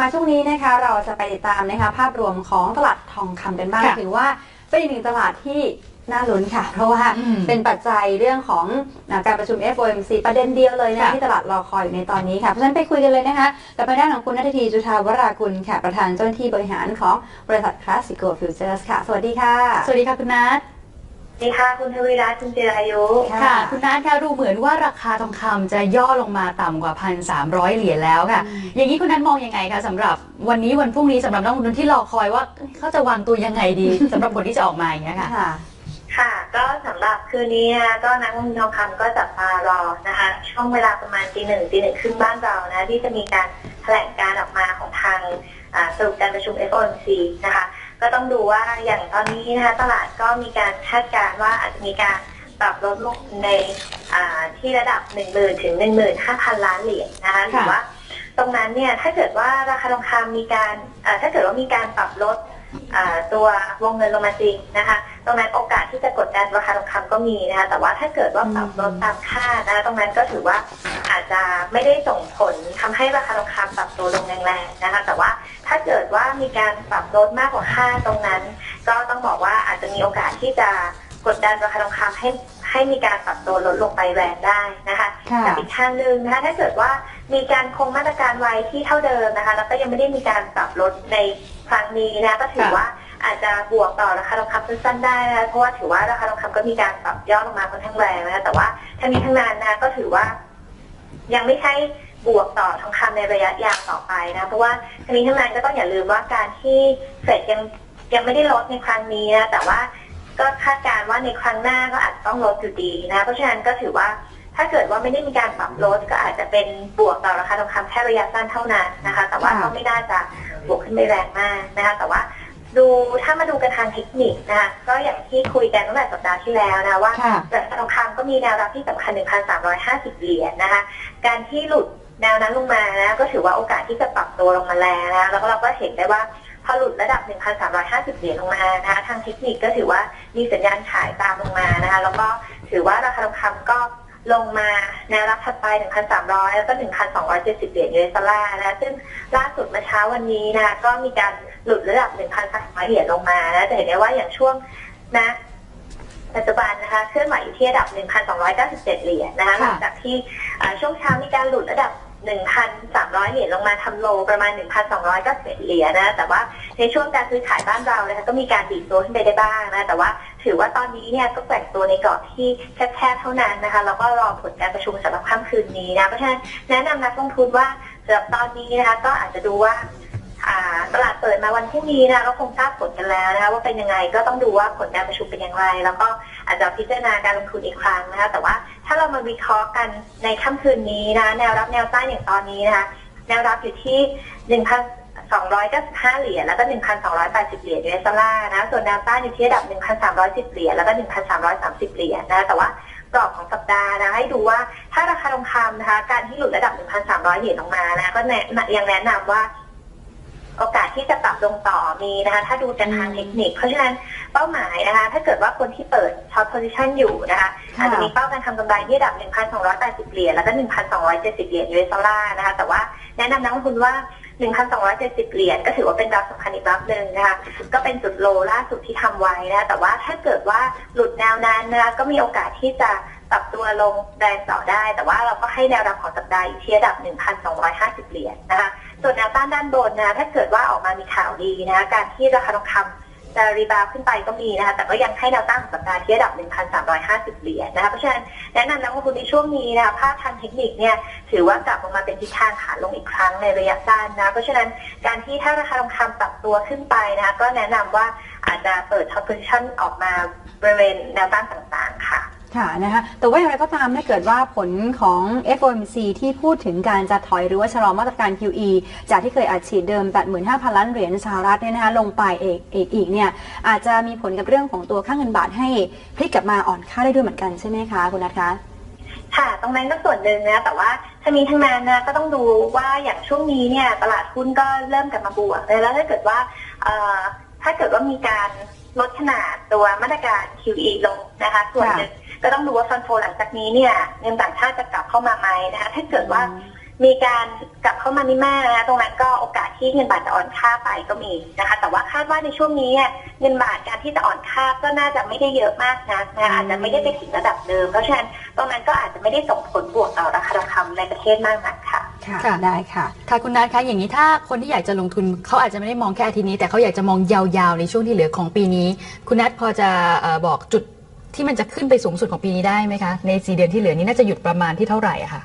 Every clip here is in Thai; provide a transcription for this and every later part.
มาช่วงนี้นะคะเราจะไปติดตามนะคะภาพรวมของตลาดทองคำกันบ้างค่ะถือว่าเป็นอีกหนึ่งตลาดที่น่าลุ้นค่ะ เพราะว่าอืมเป็นปัจจัยเรื่องของอาการประชุม FOMC ประเด็นเดียวเลยนะค่ะที่ตลาดรอคอยอยู่ในตอนนี้ค่ะ เพราะฉะนั้นไปคุยกันเลยนะคะกับทางด้านของคุณนัทธีจุธาวรากุลค่ะ ประธานเจ้าหน้าที่บริหารของบริษัทคลาสสิโกฟิวเจอร์สค่ะ สวัสดีค่ะ สวัสดีค่ะคุณนัทสวัส ดีค่ะ คุณทวีรัตน์คุณจิรายุค่ะค่ะคุณนัทค่ะดูเหมือนว่าราคาทองคำจะย่อลงมาต่ำกว่า 1,300 เหรียญแล้วค่ะ อย่างนี้คุณนัทมองยังไงคะสำหรับวันนี้วันพรุ่งนี้สำหรับนักลงทุนที่รอคอยว่าเขาจะวางตัวยังไงดี สำหรับผลที่จะออกมาอย่างเงี้ยค่ะ ค่ะ ค่ะ ก็สำหรับคืนนี้นะคะก็นักลงทุนทองคำก็จับตารอนะคะ ช่วงเวลาประมาณตีหนึ่งตีหนึ่งครึ่งบ้านเรานะ ที่จะมีการแถลงการออกมาของทางอ่าสรุปการประชุม FOMC นะคะ ก็ต้องดูว่าอย่างตอนนี้นะคะตลาดก็มีการคาดการณ์ว่าอาจจะมีการปรับลดลงในอ่าที่ระดับ 1 0,000 ถึง 15,000 ล้านเหรียญนะคะหรือว่าตรงนั้นเนี่ยถ้าเกิดว่าราคาทองคำมีการเอ่อถ้าเกิดว่ามีการปรับลดอ่าตัววงเงินลงมาจริงนะคะ ตรงนั้นโอกาสที่จะกดดันราคาทองคำก็มีนะคะ แต่ว่าถ้าเกิดว่าปรับลดตามคาดนะคะตรงนั้นก็ถือว่าอาจจะไม่ได้ส่งผลทำให้ราคาทองคำปรับตัวลงแรงๆนะคะ แต่ว่าถ้าเกิดว่า มีการปรับลดมากกว่าคาดตรงนั้น ก็ต้องบอกว่าอาจจะมีโอกาสที่จะกดดันราคาทองคำให้ให้มีการปรับตัวลดลงไปแรงได้นะคะค่ะกับอีกทางหนึ่งนะคะถ้าเกิดว่ามีการคงมาตรการไว้ที่เท่าเดิมนะคะ แล้วก็ยังไม่ได้มีการปรับลดในครั้งนี้นะก็ถือค่ะว่าอาจจะบวกต่อราคาทองคำสั้นๆได้นะคะเพราะว่าถือว่าราคาทองคำก็มีการปรับย่อลงมาค่อนข้างแรงนะคะแต่ว่าทั้งนี้ทั้งนั้นนะก็ถือว่ายังไม่ใช่ บวกต่อทองคำในระยะยาวต่อไปนะเพราะว่าทั้งนี้ทั้งนั้นก็ต้องอย่าลืมว่าการที่เฟดยังยังไม่ได้ลดในครั้งนี้นะแต่ว่าก็คาดการณ์ว่าในครั้งหน้าก็อาจจะต้องลดอยู่ดีนะเพราะฉะนั้นก็ถือว่าถ้าเกิดว่าไม่ได้มีการปรับลดก็อาจจะเป็นบวกต่อราคาทองคำแค่ระยะสั้นเท่านั้นนะคะ แต่ว่าค่ะก็ไม่น่าจะบวกขึ้นไปแรงมากนะคะ แต่ว่าดูถ้ามาดูกันทางเทคนิคนะคะก็อย่างที่คุยกันตั้งแต่สัปดาห์ที่แล้วนะว่าค่ะราคาทองคำก็มีแนวรับที่สำคัญ 1,350 เหรียญนะคะ การที่หลุด แนวนั้นลงมานะก็ถือว่าโอกาสที่จะปรับตัวลงมาแรงนะแล้วก็เราก็เห็นได้ว่าพอหลุดระดับ 1,350 เหรียญลงมานะคะทางเทคนิคก็ถือว่ามีสัญญาณขายตามลงมานะคะแล้วก็ถือว่าราคาทองคำก็ลงมาแนวรับถัดไป 1,300 แล้วก็ 1,270 เหรียญ US ดอลลาร์นะซึ่งล่าสุดเมื่อเช้าวันนี้นะคะก็มีการหลุดระดับ 1,300 เหรียญลงมานะจะเห็นได้ว่าอย่างช่วงนะปัจจุบันนะคะเคลื่อนไหวอยู่ที่ระดับ 1,297 เหรียญนะคะหลังจากที่ช่วงเช้ามีการหลุดระดับ 1,300 เหรียญลงมาทำโลประมาณ 1,291เหรียญนะ แต่ว่าในช่วงการซื้อขายบ้านเรานะคะก็มีการดีดตัวขึ้นไปได้บ้างนะ แต่ว่าถือว่าตอนนี้เนี่ยก็แกว่งตัวในกรอบที่แคบๆเท่านั้นนะคะ แล้วก็รอผลการประชุมสำหรับค่ำคืนนี้นะ เพราะฉะนั้นแนะนำนักลงทุนว่าสำหรับตอนนี้นะคะก็อาจจะดูว่าอ่า ตลาดเปิดมาวันพรุ่งนี้นะก็คงทราบผลกันแล้วนะคะว่าเป็นยังไงก็ต้องดูว่าผลการประชุมเป็นอย่างไร แล้วก็อาจจะพิจารณาการลงทุนอีกครั้งนะคะแต่ว่าถ้าเรามาวิเคราะห์กันในค่ำคืนนี้นะแนวรับแนวต้านอย่างตอนนี้นะคะแนวรับอยู่ที่1,295 เหรียญ แล้วก็ 1,280 เหรียญ US ดอลลาร์นะ ส่วนแนวต้านอยู่ที่ระดับ 1,310 เหรียญ แล้วก็ 1,330 เหรียญนะ แต่ว่ากรอบของสัปดาห์นะ ให้ดูว่าถ้าราคาทองคำนะคะ การที่หลุดระดับ 1,300 เหรียญลงมานะ ก็ยังแนะนำว่า ที่จะปรับลงต่อมีนะคะ ถ้าดูจากทางเทคนิค เพราะฉะนั้นเป้าหมายนะคะ ถ้าเกิดว่าคนที่เปิดช็อตโพซิชันอยู่นะคะอาจจะมีเป้าการทำกำไรที่ระดับ 1,280 เหรียญแล้วก็ 1,270 เหรียญ US ดอลลาร์นะคะ แต่ว่าแนะนำนักลงทุนว่า 1,270 เหรียญก็ถือว่าเป็นรับสำคัญอีกรับหนึ่งนะคะ ก็เป็นจุดโลล่าสุดที่ทำไว้นะแต่ว่าถ้าเกิดว่าหลุดแนวนั้นนะคะก็มีโอกาสที่จะปรับตัวลงแรงต่อได้ แต่ว่าเราก็ให้แนวรับของสัปดาห์อยู่ที่ระดับ 1,250 เหรียญนะคะ ส่วนแนวต้านด้านบนนะถ้าเกิดว่าออกมามีข่าวดีนะการที่ราคาทองคำจะรีบาวด์ขึ้นไปก็มีนะคะแต่ก็ยังให้แนวต้านของสัปดาห์ที่ระดับ 1,350 เหรียญนะคะเพราะฉะนั้นแนะนำนักลงทุนในช่วงนี้นะคะภาพทางเทคนิคเนี่ยถือว่ากลับลงมาเป็นทิศทางขาลงอีกครั้งในระยะสั้นนะเพราะฉะนั้นการที่ถ้าราคาทองคำปรับตัวขึ้นไปนะคะก็แนะนำว่าอาจจะเปิดช็อตโพซิชันออกมาบริเวณแนวต้านต่างๆค่ะ ค่ะนะคะแต่ว่าอย่างไรก็ตามถ้าเกิดว่าผลของ FOMC ที่พูดถึงการจะถอยหรือว่าชะลอมาตรการ QE จากที่เคยอัดฉีดเดิม 85,000 ล้านเหรียญสหรัฐเนี่ยนะคะลงไปเอกเอกอีกเนี่ยอาจจะมีผลกับเรื่องของตัวค่าเงินบาทให้พลิกกลับมาอ่อนค่าได้ด้วยเหมือนกันใช่ไหมคะคุณนัทคะค่ะตรงนั้นก็ส่วนหนึ่งนะแต่ว่าทั้งนี้ทั้งนั้นนะก็ต้องดูว่าอย่างช่วงนี้เนี่ยตลาดหุ้นก็เริ่มกลับมาบวกลยแล้วถ้าเกิดว่าถ้าเกิดว่ามีการลดขนาดตัวมาตรการ QE ลงนะคะส่วนหนึ่ง ก็ต้องดูว่าฟันโฟหลังจากนี้เนี่ยเงินต่างชาติจะกลับเข้ามาไหมนะคะถ้าเกิดว่ามีการกลับเข้ามานี่มากนะตรงนั้นก็โอกาสที่เงินบาทจะอ่อนค่าไปก็มีนะคะ แต่ว่าคาดว่าในช่วงนี้เนี่ยเงินบาทการที่จะอ่อนค่าก็น่าจะไม่ได้เยอะมากนักนะคะอาจจะไม่ได้ไปถึงระดับเดิม เพราะฉะนั้นตรงนั้นก็อาจจะไม่ได้ส่งผลบวกต่อราคาทองคำในประเทศมากนักค่ะค่ะค่ะได้ค่ะค่ะคุณนัทคะอย่างนี้ถ้าคนที่อยากจะลงทุนเขาอาจจะไม่ได้มองแค่อาทิตย์นี้ แต่เขาอยากจะมองยาวๆในช่วงที่เหลือของปีนี้ คุณนัทพอจะเอ่อบอกจุด ที่มันจะขึ้นไปสูงสุดของปีนี้ได้ไหมคะในสี่เดือนที่เหลือนี้น่าจะหยุดประมาณที่เท่าไหร่อะคะ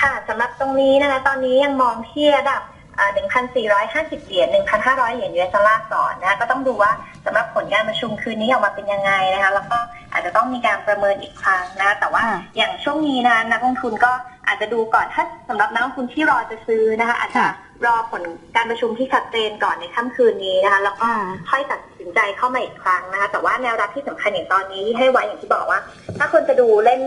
ค่ะสำหรับตรงนี้นะคะ ตอนนี้ยังมองที่ระดับอ่า1,450 เหรียญ 1,500 เหรียญ US ดอลลาร์ก่อนนะคะก็ต้องดูว่าสำหรับผลการประชุมคืนนี้ออกมาเป็นยังไงนะคะ แล้วก็อาจจะต้องมีการประเมินอีกครั้งนะคะแต่ว่าค่ะอย่างช่วงนี้นะนักลงทุนก็ อาจจะดูก่อนถ้าสำหรับนักลงทุนที่รอจะซื้อนะคะ อาจจะค่ะรอผลการประชุมที่ชัดเจนก่อนในค่ำคืนนี้นะคะ แล้วก็ค่ะค่อยตัดสินใจเข้ามาอีกครั้งนะคะ แต่ว่าแนวรับที่สำคัญอย่างตอนนี้ให้ไว้อย่างที่บอกว่า ถ้าคนจะดูเล่น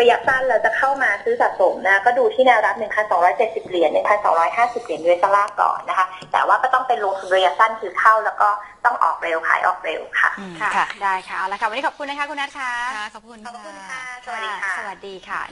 ระยะสั้นแล้วจะเข้ามาซื้อสะสมนะก็ดูที่แนวรับ 1,270 เหรียญ 1,250 เหรียญ US ดอลลาร์ก่อนนะคะ แต่ว่าก็ต้องเป็นลงทุนระยะสั้นคือเข้าแล้วก็ต้องออกเร็วขายออกเร็วค่ะ ค่ะ ได้ค่ะ เอาละค่ะ วันนี้ขอบคุณนะคะคุณนัทค่ะ ขอบคุณขอบคุณค่ะ สวัสดีค่ะ สวัสดีค่ะ